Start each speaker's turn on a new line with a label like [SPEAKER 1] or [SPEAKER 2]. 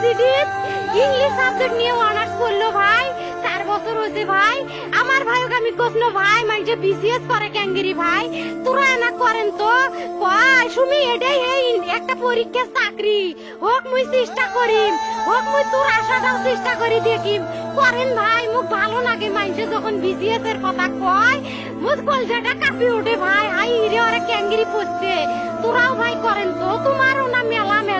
[SPEAKER 1] ভার্সিটির English subject নিয়ে honours করল ভাই। চার বছর হয়েছে ভাই। আমার ভাই ওকে আমি কখনো ভাই মানে বিসিএস করে ক্যাঙ্গেরি ভাই। তোরা না করেন তো। কয়, সুমি, এটাই এই একটা পরীক্ষা চাকরি। হোক মুই চেষ্টা করিম। হোক মুই তোর আশাটাও চেষ্টা করি দেখিম। করেন ভাই, মুখ ভালো লাগে মানুষে যখন বিসিএস এর কথা কয়। মুখ কলজাটা কাঁপি ওঠে ভাই। হাই রে ওরা ক্যাঙ্গেরি পড়ছে। তোরাও ভাই করেন তো। তোমারও না মেলা মেদা